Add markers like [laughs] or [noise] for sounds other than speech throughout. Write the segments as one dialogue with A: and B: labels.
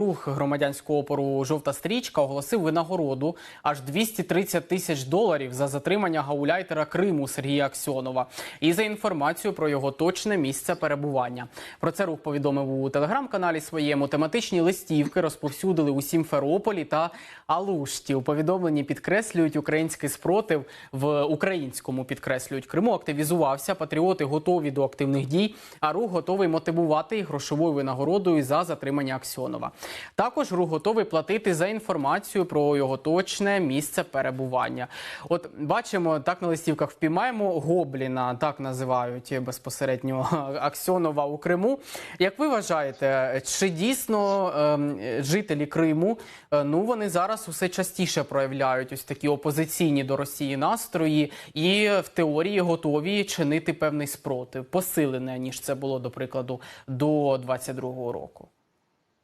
A: Рух громадянського опору Жовта стрічка оголосив винагороду аж 230 тисяч доларів за затримання гауляйтера Криму Сергія Аксьонова і за інформацію про його точне місце перебування. Про це рух повідомив у телеграм-каналі своєму. Тематичні листівки розповсюдили у Сімферополі та Алушті. У повідомленні підкреслюють український спротив в українському підкреслюють Криму. Активізувався. Патріоти готові до активних дій. А рух готовий мотивувати грошовою винагородою за затримання Аксьонова. Також рух готовий платити за інформацію про його точне місце перебування. От бачимо, так на листівках впіймаємо Гобліна, так називають безпосередньо [laughs] Аксьонова у Криму. Як ви вважаєте, чи дійсно ем, жителі Криму е, ну вони зараз усе частіше проявляють ось такі опозиційні до Росії настрої і в теорії готові чинити певний спротив, посилене ніж це було до прикладу до 22-го року?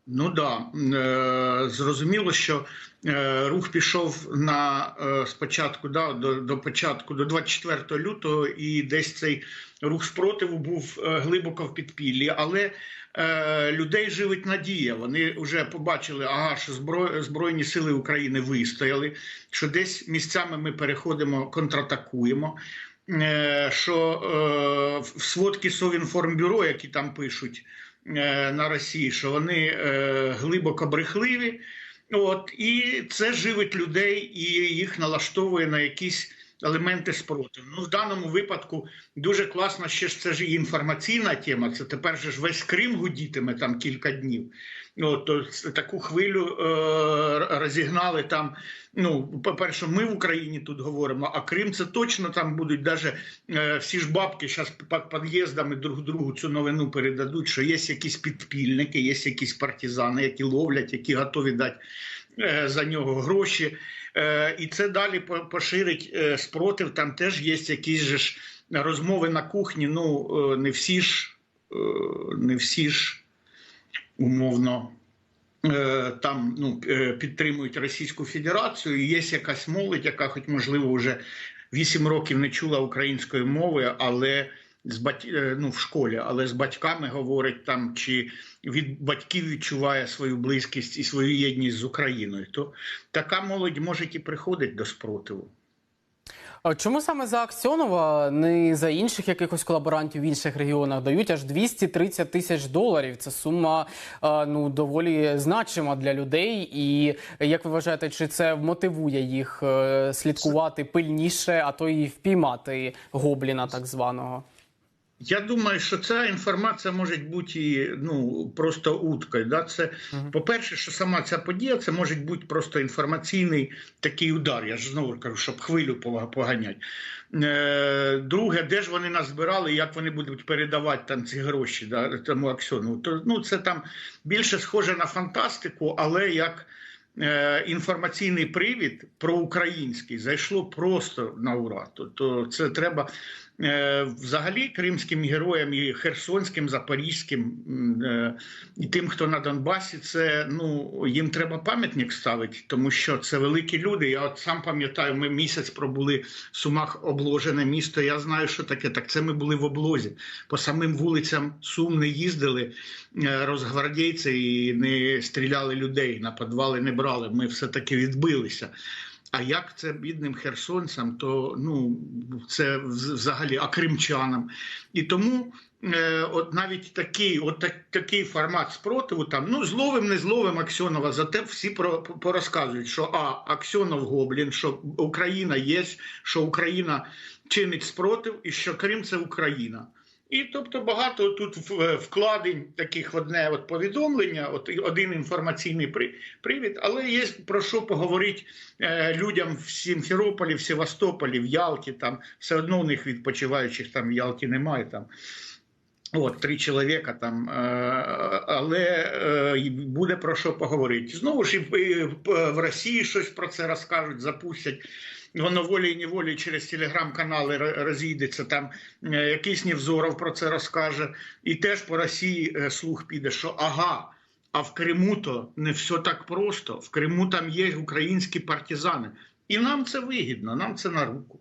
B: Ну да, е, зрозуміло, що е, рух пішов на е, спочатку, да, до, до початку, до 24 лютого, і десь цей рух спротиву був глибоко в підпіллі, але людей живить надія. Вони вже побачили, ага, що зброй, збройні сили України вистояли, що десь місцями ми переходимо, контратакуємо. Що е, в сводки Совінформбюро, які там пишуть на Росії, що вони е, глибоко брехливі, от і це живить людей і їх налаштовує на якісь елементи спротиву. Ну, в даному випадку дуже класно, ще ж це ж інформаційна тема. Це тепер же ж весь Крим гудітиме там кілька днів. От, то таку хвилю е, розігнали там. Ну, по-перше, ми в Україні тут говоримо, а Крим це точно там будуть даже е, всі ж бабки зараз під під'їздами друг другу цю новину передадуть, що є якісь підпільники, є якісь партизани, які ловлять, які готові дати за нього гроші. Е, і це далі по- поширить е, спротив. Там теж є якісь ж розмови на кухні. Ну, е, не всі ж, е, не всі ж умовно. е, Там ну, е, підтримують Російську Федерацію. і Є якась молодь, яка, хоч можливо, вже 8 років не чула української мови, але з бать... е, ну, в школі, але з батьками говорить там, чи від батьків відчуває свою близькість і свою єдність з Україною. То така молодь може і приходить до спротиву.
A: Чому саме за Аксьонова, не за інших якихось колаборантів в інших регіонах дають аж 230 тисяч доларів? Це сума ну доволі значима для людей. І як ви вважаєте, чи це мотивує їх е, слідкувати пильніше, а то і впіймати гобліна так званого?
B: Я думаю, що ця інформація може бути і, ну просто уткою. Да? Це по-перше, що сама ця подія це може бути просто інформаційний такий удар. Я ж знову кажу, щоб хвилю пога- поганять. Е, Друге, де ж вони назбирали, як вони будуть передавати там ці гроші да, тому Аксьону. То ну це там більше схоже на фантастику, але як. е, Інформаційний привід проукраїнський зайшло просто на ура. Тобто це треба взагалі кримським героям і херсонським, запорізьким е, і тим, хто на Донбасі, це ну їм треба пам'ятник ставити, тому що це великі люди. Я от сам пам'ятаю, ми місяць пробули в Сумах обложене місто. Я знаю, що таке. Так це ми були в облозі. По самим вулицям Сум не їздили е, розгвардійці і не стріляли людей, на підвали не брали. Ми все таки відбилися. А як це бідним херсонцям, то ну це взагалі а кримчанам. І тому е, от навіть такий, от так, такий формат спротиву, там ну зловим, не зловим Аксьонова, зате всі про, порозказують, що а Аксьонов гоблін, що Україна є, що Україна чинить спротив, і що Крим це Україна. І тобто багато тут е, вкладень таких одне от повідомлення, от один інформаційний при- привід, але є про що поговорити е, людям в Сімферополі, в Севастополі, в Ялті. Там все одно у них відпочиваючих там в Ялті немає. Там От три чоловіка там, е, але е, буде про що поговорити. Знову ж і в- Росії щось про це розкажуть, запустять. Воно волі неволі через телеграм-канали розійдеться. Там е, якийсь Невзоров про це розкаже, і теж по Росії слух піде, що ага. А в Криму то не все так просто. В Криму там є українські партизани, і нам це вигідно, нам це на руку.